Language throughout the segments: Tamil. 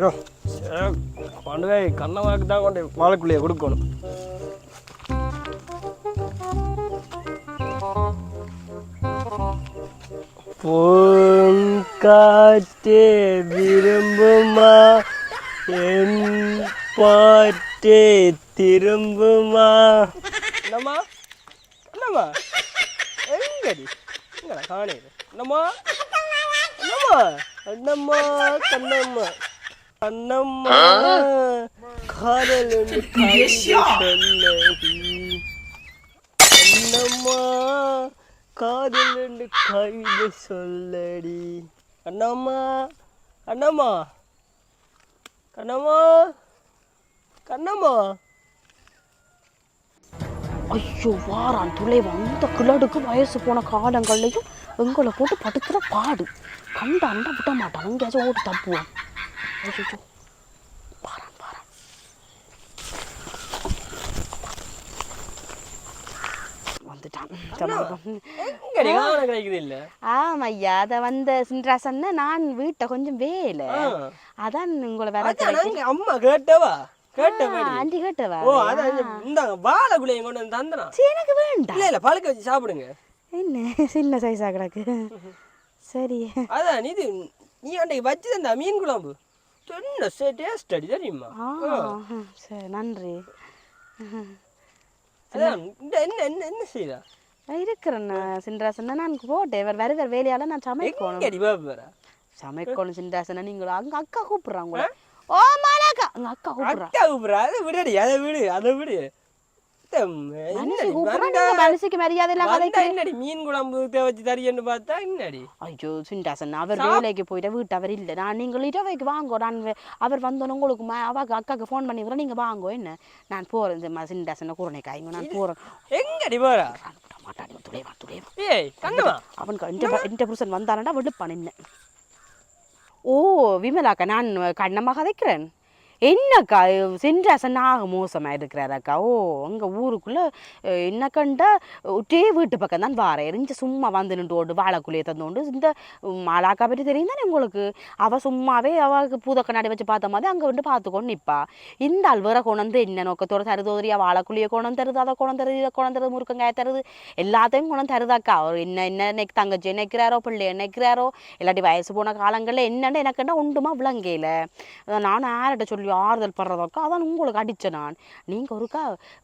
ஐயோ, சே, கொண்டு போய் கண்ணமாக்கு தான் கொண்டு போய் கொடுக்கணும். காற்றே விரும்புமா? என் பாட்டே திரும்புமா? என்னம்மா? என்னம்மா? எங்கடி? எங்கடா காணேது என்னம்மா? என்னம்மா? அண்ணம்மா கண்ணம்மா? அண்ணம்மா காதல் அண்ணம்மா காதல் என்று கைது சொல்லடி. அண்ணம்மா அண்ணம்மா கண்ணம்மா கண்ணம்மா. ஐயோ வாரான் துளைவன் அந்த கிளடுக்கு வயசு போன காலங்கள்லையும் எங்களை போட்டு படுத்துற பாடு. கண்டாண்டா விட மாட்டான். எங்கேயாச்சும் ஓடி தப்புவான். ஐயோ காண கிடைக்குது இல்ல? ஆமையா அதை வந்த சின்ராசன்னா நான் வீட்டை கொஞ்சம் வேலை. அதான் உங்களை வேற அம்மா கேட்டவா? ஆண்டி கேட்டவா? ஓ அதான் இந்தாங்க வாழைக்குள்ளையும் கொண்டு வந்து தந்தனா? எனக்கு வேண்டாம். இல்ல இல்ல பழுக்க வச்சு சாப்பிடுங்க. என்ன? சின்ன சைஸா கிடக்கு. சரி. அதான் இது நீ அன்றைக்கு வச்சு தந்த மீன் குழம்பு? சொன்ன டேஸ்ட் அடி தெரியுமா சரி நன்றி. அதான் என்ன என்ன என்ன செய்தா இருக்கிறேன் சின்ராசன்னா நான் போட்டேன். வேறு வேறு வேறு வேலையால நான் சமைக்கணும். சமைக்கணும் சின்ராசனா. நீங்களும் அங்க அக்கா கூப்பிடுறாங்க. ஓ மாலாக்கா. அங்க அக்கா கூப்பிடுறா. கூப்பிடுறா. அதை விடுடி அதை விடு அதை விடு. என்னடி நீங்க மனுஷிக்கு மரியாதை கதைக்கு மீன் குழம்பு தே- வச்சு தரியன்னு பார்த்தா என்னடி? ஐயோ சின்ராசன் அவர் வேலைக்கு போயிட்டு வீட்டு அவர் இல்லை. நான் நீங்கள் இரவைக்கு வாங்கோ நான் அவர் வந்தோன்னு உங்களுக்கு அவாக்கு அக்காக்கு ஃபோன் பண்ணிக்கிறேன் நீங்கள் வாங்கோ என்ன? நான் போகிறேன் இந்த ம- சின்ராசனை கூரனை காய்ங்க நான் போகிறேன் எங்கடி போறா? மாட்டாடி துளைவா துளைவா ஏய் கண்ணமா அவனுக்கு எந்த புருஷன் வந்தானடா வெளுப்பான் என்ன? ஓ விமலாக்கா நான் கண்ணமாக கதைக்கிறேன். என்னக்கா சென்றாசன் ஆக மோசமாக இருக்கிறாராக்கா ஓ அங்கே ஊருக்குள்ளே என்ன கண்டா ஒட்டே வீட்டு பக்கம் தான் வார. எரிஞ்சு சும்மா வந்து நின்று ஓடு வாழைக்குள்ளையே தந்தோண்டு. இந்த மாலாக்கா பற்றி தெரியும் தானே உங்களுக்கு? அவள் சும்மாவே அவளுக்கு பூத கண்ணாடி வச்சு பார்த்த மாதிரி அங்கே வந்து பார்த்துக்கொண்டு நிற்பா இந்த ஆள் வேற கொண்டு என்ன நோக்கத்தோட தருதோதரியா வாழைக்குள்ளியை கொண்டு தருது அதை கொண்டு தருது இதை கொண்டு தருது முருக்கங்காய தருது. எல்லாத்தையும் கொண்டு தருதாக்கா அவர் என்ன என்ன நெக் தங்கச்சி நினைக்கிறாரோ பிள்ளை நினைக்கிறாரோ இல்லாட்டி வயசு போன காலங்களில் என்னன்னு எனக்குன்னா உண்டுமா விளங்கையில். நானும் யார்கிட்ட சொல்லி ஆறுதல் படுறதோக்கா அதான் உங்களுக்கு அடித்தேன் நான். நீங்கள் ஒருக்கா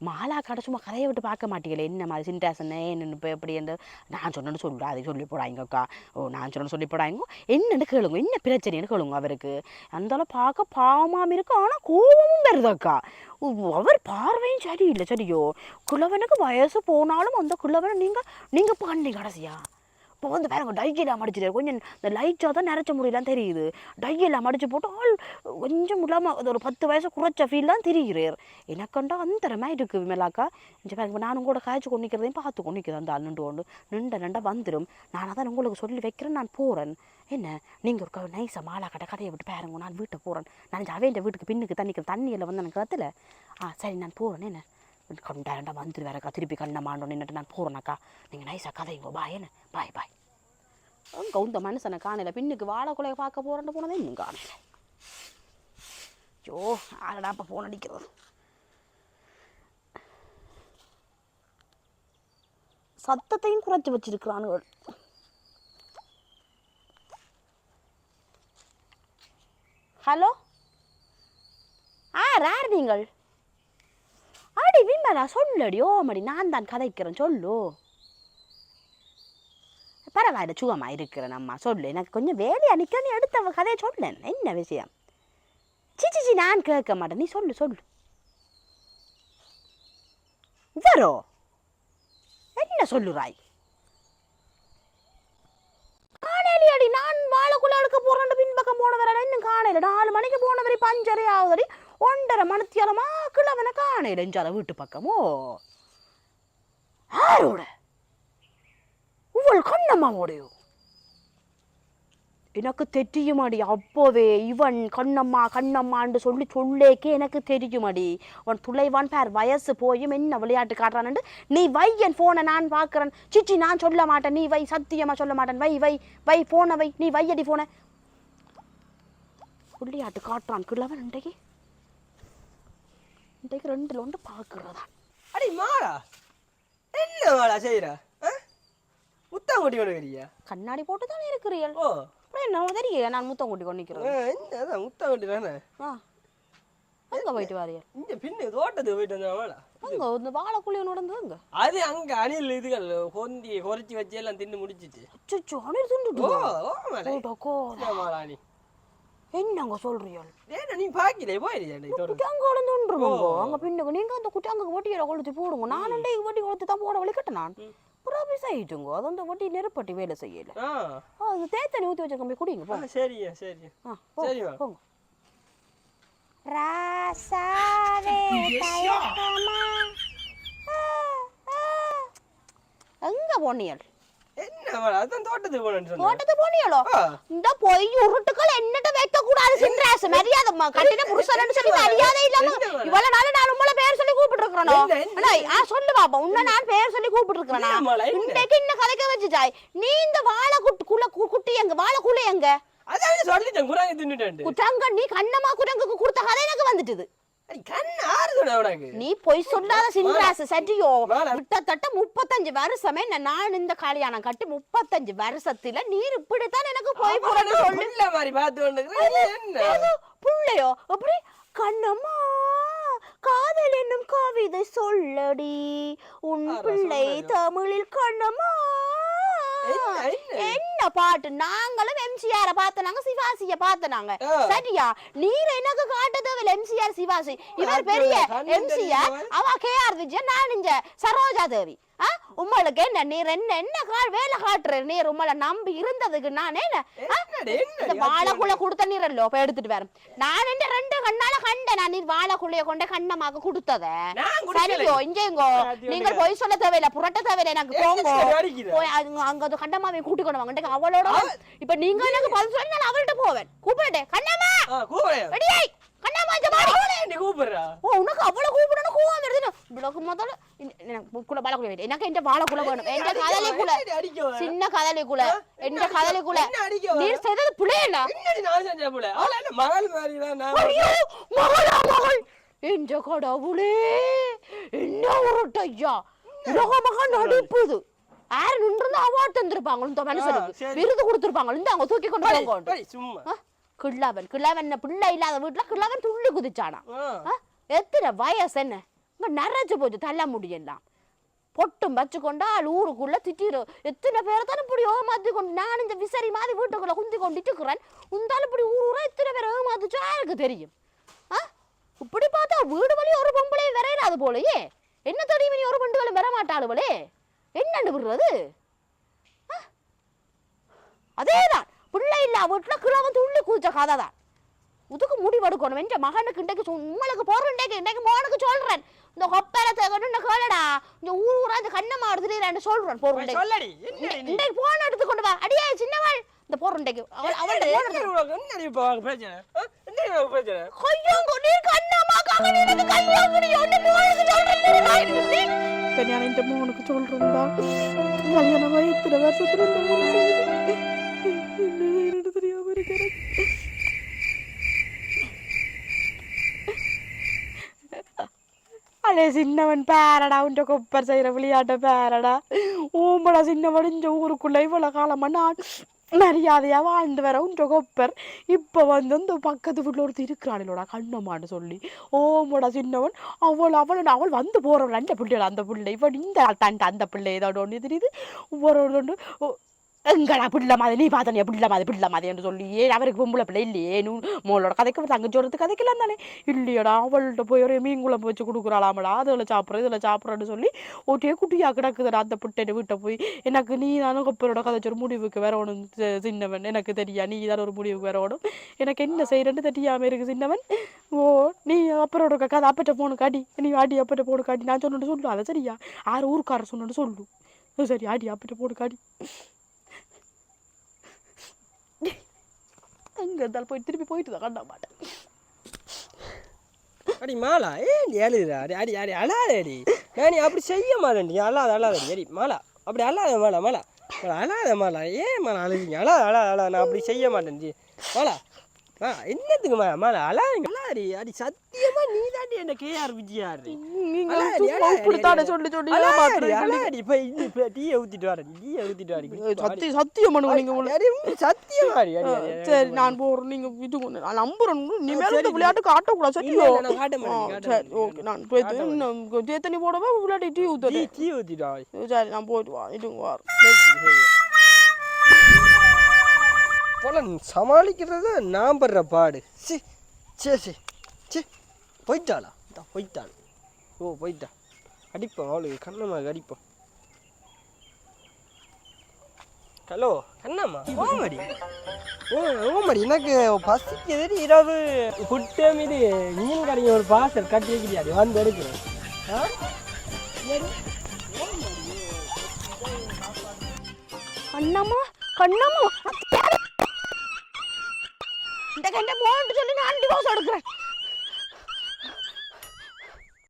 மாலா கடை சும்மா கதையை விட்டு பார்க்க மாட்டீங்களே என்ன மாதிரி சின்டாசன் என்னென்னு இப்போ எப்படி என்று. நான் சொன்னேன்னு சொல்லிவிடா அதை சொல்லி போடாங்கக்கா ஓ நான் சொன்னேன்னு சொல்லி போடாங்க என்னென்னு கேளுங்க என்ன பிரச்சனைன்னு கேளுங்க அவருக்கு. அந்தாலும் பார்க்க பாவமாக இருக்கு ஆனால் கோபமும் வருதாக்கா. அவர் பார்வையும் சரி இல்லை சரியோ. குழவனுக்கு வயசு போனாலும் அந்த குழவனை நீங்கள் நீங்கள் பண்ணி கடைசியா. இப்போ வந்து பாருங்க டையெல்லாம் மடிச்சிட்டு கொஞ்சம் இந்த லைட்டாக தான் நிறச்ச முடியலாம் தெரியுது. டையெல்லாம் அடிச்சு போட்டு ஆள் கொஞ்சம் இல்லாமல் அது ஒரு பத்து வயசு குறைச்ச ஃபீல்லாம் தெரிகிறார் எனக்கண்டா அந்தரமாக இருக்குது விமலாக்கா. இந்த பாருங்க நானும் கூட காய்ச்சி கொண்டிக்கிறதையும் பார்த்து கொண்டிக்கிறேன் அந்த ஆள் நின்று கொண்டு நின்ற நின்றா வந்துடும் நான் அதான் உங்களுக்கு சொல்லி வைக்கிறேன் நான் போகிறேன் என்ன? நீங்கள் ஒரு நைஸாக மாலா கட்ட கதையை விட்டு பாருங்க நான் வீட்டை போகிறேன் நான் அவன் வீட்டுக்கு பின்னுக்கு தண்ணிக்கிற தண்ணியில் வந்து எனக்கு கத்தில். ஆ சரி நான் போகிறேன் என்ன? கண்டாண்டா வந்துட்டு வேறக்கா திருப்பி கண்ணை மாண்டோம் நின்றுட்டு நான் போகிறேனாக்கா நீங்கள் நைஸாக கதைங்கோ பாய் என்ன பாய் பாய் அங்கே இந்த மனுஷனை காணல பின்னுக்கு வாழைக்குலையை பார்க்க போகிறேன்னு போனதே இன்னும் காணல ஐயோ ஆரடா அப்போ ஃபோன் அடிக்கிறது சத்தத்தையும் குறைச்சி வச்சிருக்கிறானுகள் ஹலோ ஆ யார் நீங்கள் அடி விமலா சொல்லடி. ஓமடி நான் தான் கதைக்கிறேன் சொல்லு. பரவாயில்ல சுகமாக இருக்கிறேன் அம்மா சொல்லு. எனக்கு கொஞ்சம் வேலையாக நிற்க நீ எடுத்த கதையை சொல்லேன் என்ன விஷயம்? சி சி நான் கேட்க மாட்டேன். நீ சொல்லு சொல்லு. வரோ என்ன சொல்லுறாய்? அடி நான் வாழைக்குள்ள எடுக்க போறேன் பின்பக்கம் போனவரை இன்னும் காணையில நாலு மணிக்கு போனவரை பஞ்சரை ஆகுதடி ஒன்றரை மணத்தியாலமா கிழவனை காண இடைஞ்சால வீட்டு பக்கமோ? ஆரோட? உவள் கண்ணம்மாவோடையோ எனக்கு தெரியுமாடி அப்போவே இவன் கண்ணம்மா கண்ணம்மான்னு சொல்லி சொல்லேக்கே எனக்கு தெரியுமாடி. உன் துளைவான் பேர் வயசு போயும் என்ன விளையாட்டு காட்டுறான்னு நீ வை என் ஃபோனை நான் பார்க்குறேன். சிச்சி நான் சொல்ல மாட்டேன். நீ வை சத்தியமாக சொல்ல மாட்டேன். வை வை வை ஃபோனை வை. நீ வையடி ஃபோனை விளையாட்டு காட்டுறான் கிழவன் இன்றைக்கு. இன்றைக்கு ரெண்டுல ஒன்று பார்க்குறதா? அடி மாலா என்ன மாலா செய்யற முத்தாங்குட்டி கொண்டு வரியா? கண்ணாடி போட்டு தானே இருக்கிறீர்கள்? ஓ. என்ன தெரியல நான் முத்தம் கூட்டி கொண்டு நிற்கிறேன் என்ன? அதான் முத்தாங்குட்டி தானே? ஆ. அங்கே போயிட்டு வாரியல் இங்க பின்னு தோட்டத்துக்கு போயிட்டு வந்தா மாலா அங்கே இந்த வாழைக்குழிய நடந்ததுங்க அது அங்க அணில் இதுகள் கொந்தி குறைச்சி வச்சு எல்லாம் தின்னு முடிச்சிட்டு. அச்சோ அணில் ஓ திண்டுட்டு ஓ மாலா ஓடக்கோ என்ன மாலா நீ என்னங்க சொல்றீர்கள் ஏன்னா நீ பாக்கல தோட்டம் குட்டாங்க வளர்ந்துருவாங்க அங்க பின்னுக்கு நீங்க அந்த குட்டாங்க வட்டியில கொளுத்தி போடுங்க. நான் ரெண்டே வட்டி கொளுத்தி தான் போட வலிக்கட்ட நான். புறாபி செய்யிட்டுங்க அது அந்த வட்டி நெருப்பட்டி வேலை செய்யல. அது தேத்தனி ஊத்தி வச்சிருக்க போய் குடிங்க போங்க. சரியா சரி ஆ, போங்க, ராசாவே தயக்கமா. எங்க போனியல் அதான் தோட்டத்துக்கு ஆ. இந்த பொய் உருட்டுக்கள் என்னட்ட வைக்க கூடாது சின்ராசு மரியாதை கட்டின புருஷன் சொல்லி மரியாதை இல்லாம? இவ்வளவு நாள் நான் உங்களை பேர் சொல்லி கூப்பிட்டு இருக்கிறனோ ஆ சொல்லு பாப்பா உன்னை நான் பேர் சொல்லி கூப்பிட்டு இருக்கிறனா? இன்றைக்கு இன்னும் கதைக்க வச்சுட்டாய் நீ இந்த வாழை குட்டு குள்ள கு- குட்டி எங்க வாழை குள்ள எங்க அதான் சொல்லிட்டேன் குராங்க தின்னுட்டேன் குற்றங்க நீ குரங்குக்கு கொடுத்த கதை எனக்கு வந்துட்டுது நீ பொய் சொல்லாத சின்ராசு மாலா. கிட்டத்தட்ட முப்பத்தஞ்சு வருஷமே நான் இந்த கல்யாணம் கட்டி முப்பத்தஞ்சு வருஷத்துல நீர் இப்படித்தான் எனக்கு பொய் புறன்னு சொல்லு புள்ள மாதிரி பார்த்து புள்ளையோ அப்படி? கண்ணம்மா காதல் என்னும் கவிதை சொல்லடி. உன் பிள்ளை. தமிழில் கண்ணம்மா. என்ன, பாட்டு? நாங்களும் எம்ஜிஆர பார்த்தனாங்க சிவாசிய பார்த்தனாங்க. சரியா? நீர் எனக்கு காட்ட தேவையில்ல எம்ஜிஆர் சிவாசி. இவர் பெரிய எம்ஜிஆர். அவ கே ஆர் விஜயன் நான் சரோஜா தேவி உங்களுக்கு என்ன நீர் என்ன என்ன கால் வேலை காட்டுற? நீர் உங்களை நம்பி இருந்ததுக்கு நான் என்ன? இந்த வாழைக்குள்ள கொடுத்த நீரல்லோ இப்ப எடுத்துட்டு வரேன் நான் இந்த ரெண்டு கண்ணால கண்டேன். நான் நீர் வாழைக்குள்ளைய கொண்டு கண்ணமாக்கு கொடுத்தத. சரியோ இங்கேங்கோ நீங்கள். பொய் சொல்ல தேவையில்ல. புரட்ட தேவையில்ல எனக்கு. என்ன போங்க? போய் அங்க அது கண்டமாவை கூட்டி கொண்டு வாங்க. அவளோட இப்ப நீங்க எனக்கு பதில் சொல்லி நான் அவள்கிட்ட போவேன். கூப்பிடுட்டே. கண்ணம்மா! ஆ, கூப்பிடு. கண்ணம்மா இந்த மாதிரி என்னை கூப்பிடுறா. ஓ உனக்கு அவ்வளவு கூப்பிடணும் கோவம் வருதுன்னு. இவ்வளவு முதல்ல இந்த- எனக்கு வேணும் எனக்கு இந்த வாழைக்குள்ள வேணும் எந்த கதலிக்குள்ள சின்ன கதலிக்குள்ள எந்த என்ன நீர் செய்தது பிள்ளையல மகள் மகளா மகள் என்ற கடவுளே என்ன உருட்டையா நடிப்புது யாரு நின்று அவார்ட் தந்திருப்பாங்க இந்த மனுஷனுக்கு விருது கொடுத்திருப்பாங்க இந்த அவங்க தூக்கி கொண்டு போங்க சும்மா பிள்ளை இல்லாத வீட்டுல துள்ளி குதிச்சானா எத்தனை வயசு என்ன இங்க நிறைச்சு போச்சு தள்ள முடியலாம் பொட்டும் வச்சு கொண்டால் ஊருக்குள்ள திட்டிரு. எத்தனை பேரை தானே இப்படி ஏமாத்தி கொண்டு நான் இந்த விசரி மாதிரி வீட்டுக்குள்ள குந்தி கொண்டு இருக்கிறேன் உந்தாலும் இப்படி ஊர் ஊரா இத்தனை பேர் ஏமாத்துச்சா எனக்கு தெரியும்? ஆ? இப்படி பார்த்தா வீடு வழி ஒரு பொம்பளை விரையிடாது போலயே. என்ன தெரியும் நீ ஒரு பண்டுகளும் வர மாட்டாளுவளே என்னண்டு விடுறது? ஆ? அதேதான். பிள்ளை இல்லா வீட்டுல கிழவன் துள்ளி குதிச்ச கதை தான் உதுக்கு முடிவெடுக்கணும் என்ற மகனுக்கு இன்றைக்கு சொ- உங்களுக்கு போற இன்றைக்கு இன்றைக்கு போன இந்த கொப்பரை தேக்கணும் கேளடா. இந்த ஊரா இந்த கண்ணம்மா எடுத்துட்டு சொல்றேன் போற போய் இன்றைக்கு சொல்லடி நீ? இன்றைக்கு போன் எடுத்து கொண்டு வா. அடியே சின்னவள். இந்த போற இன்றைக்கு அவள் இப்ப உனக்கு பிரச்சனை? பிரச்சனை? கையாங்க நீ நீ எனக்கு கையாங்கடி ஒன்று மோனுக்கு சொல்றேன் கல்யாணம் இந்த மூணுக்கு சொல்றா கல்யாணம் இத்தனை வருஷத்துல இந்த. என்ன செய்யறது தெரியாம இருக்கிறேன். அடே சின்னவன் பேரடா உண்ட கொப்பர் செய்கிற விளையாட்ட பேரடா ஓம்படா சின்னவன் இந்த ஊருக்குள்ள இவ்வளவு காலமா நான் மரியாதையாக வாழ்ந்து வர உண்ட கொப்பர் இப்ப வந்து இந்த பக்கத்து வீட்டில் ஒருத்தர் இருக்கிறாளோட கண்ணம்மான்னு சொல்லி ஓமோட சின்னவன் அவள் அவள் அவள் வந்து போகிறவள் அந்த பிள்ளைகள் அந்த பிள்ளை இவன் இந்த தண்ட அந்த பிள்ளை ஏதோ ஒன்று தெரியுது ஒரு ஒன்று எங்கடா பிள்ளை மாதிரி நீ பார்த்தனே பிள்ளை மாதிரி பிள்ளை மாதிரி என்று சொல்லி ஏன் அவருக்கு பொம்பளை பிள்ளை இல்லையே நூ மோளோட கதைக்கு தங்கச்சி ஒருத்து கதைக்கலாம் தானே இல்லையடா அவள்கிட்ட போய் ஒரு மீன் குழம்பு வச்சு கொடுக்குறாளாமடா அதில் சாப்பிட்றேன் இதில் சாப்பிட்றேன்னு சொல்லி ஓட்டியே குட்டியா கிடக்குதுடா அந்த பிட்டை வீட்டை போய். எனக்கு நீ தானும் கொப்பரோட கதைச்சி ஒரு முடிவுக்கு வேற ஒன்று சின்னவன். எனக்கு தெரியா நீ தான் ஒரு முடிவுக்கு வரணும். எனக்கு என்ன செய்யறேன்னு தெரியாமல் இருக்கு சின்னவன். ஓ நீ அப்புறம் கதை அப்பட்ட போனுக்கு அடி. நீ அடி அப்பட்ட போனுக்கு காடி நான் சொன்னோன்னு சொல்லு அதை சரியா? ஆறு ஊருக்காரர் சொன்னோன்னு சொல்லு. ஓ, சரி ஆடி அப்பட்ட போனுக்கு அடி. அங்க இருந்தாலும் போய் திருப்பி போயிட்டு தான் கண்ட மாட்டேன். அடி மாலா ஏன் நீ அடி அடி அடி அழாதடி நான் அப்படி செய்ய மாட்டேன். அழாத அழாதடி அடி. மாலா அப்படி அழாத மாலா மாலா. அழாத மாலா ஏன் மாலா அழுகிறீங்க அழாத அழாத அழா நான் அப்படி செய்ய மாட்டேன். ஜி மாலா ஆ என்னத்துக்கு மா மாலா அடி சத்தியமா நீ தாண்டி என்ன கேஆர் விஜயாரு. சொல்லி சொல்லி ஏமாத்துறீங்க. அழாடி போய் இந்த டீயை ஊத்திட்டு வரேன் டீயை ஊத்திட்டு வரேன் சத்திய சத்தியம் பண்ணுங்க நீங்க சத்தியமா அடி, சரி. நான் போறேன். நீங்க வந்து- நான் நம்புறேன். நீ ஆ, மேல சரி, இந்த விளையாட்டு இல்ல, சரியோ இல்ல, நான் காட்ட மாட்டேன், காட்ட சரி. ஓகே. நான் போயிட்டு காட்ட இன்னும் ஜேத்தனி போடவா? விளையாடி டீ டீ ஊத்துறேன் டீ ஊத்திட்டு வா சரி நான் போயிட்டு வா சரி. போல் சமாளிக்கிறது நான் படுற பாடு. சி சே சி சி. போயிட்டாளா? போயிட்டாள். ஓ போயிட்டா. அடிப்போம் அவளுக்கு கண்ணம்மா அடிப்போம் ஹலோ கண்ணம்மா ஓமடி. ஓ ஓமடி எனக்கு பசிக்குது இரவு. புட்டு மீது மீன் கடைங்க ஒரு பார்சல் கட்டி வைக்கிறியாடி வந்து எடுக்கிறேன். ஆ? கண்ணம்மா கண்ணம்மா. கண்ட மோகன் சொல்லி நான் டிவோர்ஸ் எடுக்கிறேன்.